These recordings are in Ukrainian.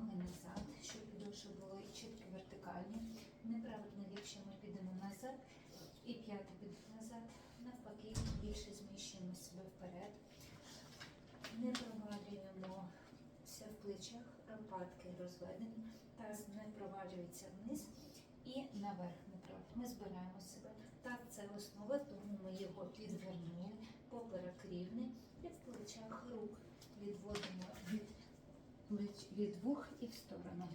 ноги назад, щоб підошви були чітко вертикальні. Неправильно, якщо ми підемо назад і п'яти підуть назад, навпаки, більше зміщуємо себе вперед. Не провалюємося в плечах, лопатки розведені, таз не провалюється вниз і наверх не правильно. Ми збираємо себе. Так, це основа, тому ми його підвернули, поперек рівний і в плечах рук відводимо від плеч від вух і в сторону.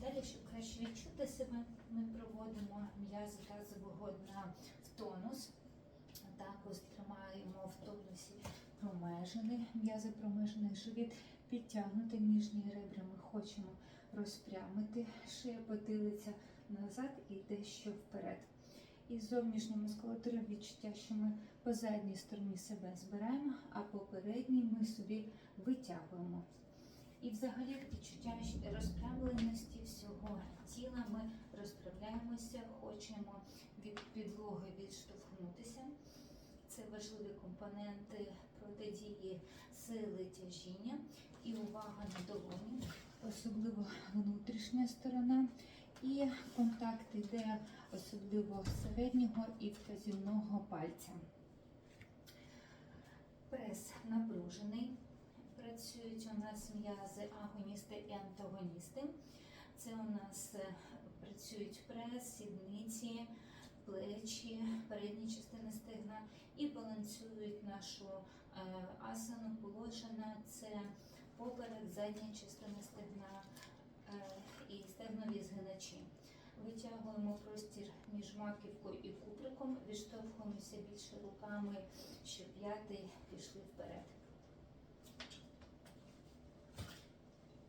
Далі, щоб краще відчути себе, ми проводимо м'язи тазового дна в тонус. Також тримаємо в тонусі промежений, м'язи промежений живіт, підтягнути ніжні ребра. Ми хочемо розпрямити шия потилиця назад і дещо вперед. І з зовнішньої відчуття, що ми по задній стороні себе збираємо, а по передній ми собі витягуємо. І взагалі відчуття розправленості всього тіла. Ми розправляємося, хочемо від підлоги відштовхнутися. Це важливі компоненти протидії сили тяжіння і увага на долоні, особливо внутрішня сторона. І контакт йде особливо середнього і вказівного пальця. Прес напружений. Працюють у нас м'язи агоністи і антагоністи. Це у нас е, працюють прес, сідниці, плечі, передні частини стегна і балансують нашу е, асану положення. Це поперек, задня частина стегна е, і стегнові згиначі. Витягуємо простір між маківкою і куприком, відштовхуємося більше руками, щоб п'яти пішли вперед.